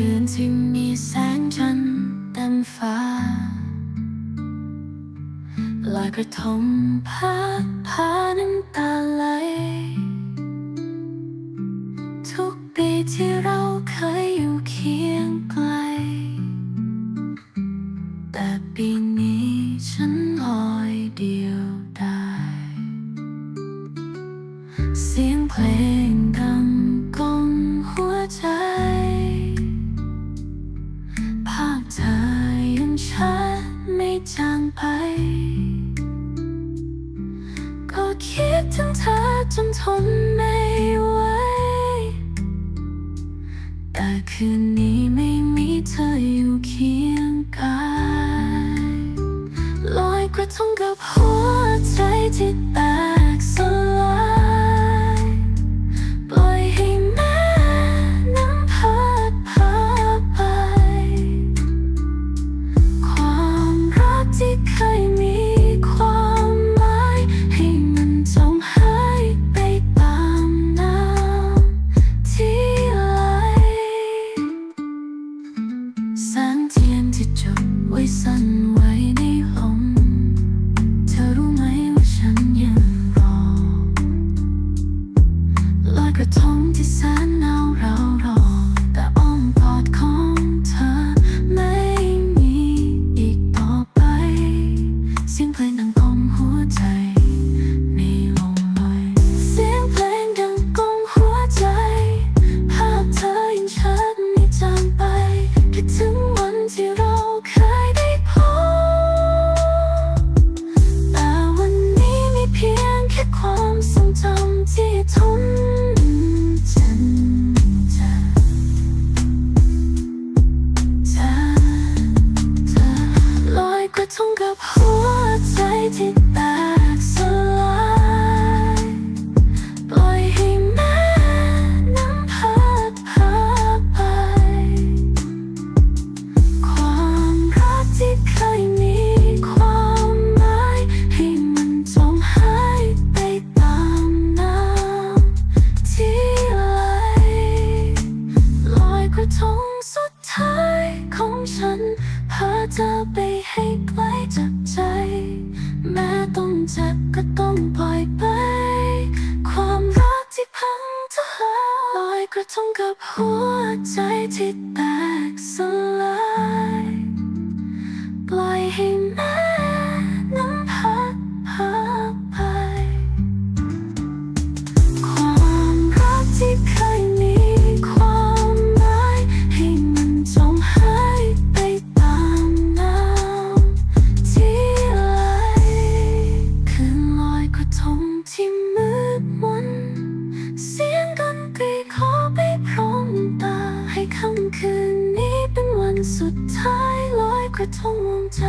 คืนที่มีแสงจันทร์เต็มฟ้าลอยกระทงพากพาน้ำตาไหล ทุกปีที่เราเคยอยู่เคียงไกล แต่ปีนี้ฉันลอยเดียวได้ เสียงเพลง คิดถึงเธอจนทนไม่ไหว แต่คืนนี้ไม่มีเธออยู่เคียงกายลอยกระทงกับหัวใจที่แตกสลาย นไว้ในลมเธอรู้ไหมว่าฉันยังรอลอยกระทงที่แสนหนาวเรารอำ ระทงสุดท้ายของฉันพาเธอไปให้ไกลจากใจ แม้ต้องเจ็บก็ต้องปล่อยไป ความรักที่พังทลายลอยกระทงกับหัวใจที่แตกสลาย สุดท้ายลอยกระทงวงใจ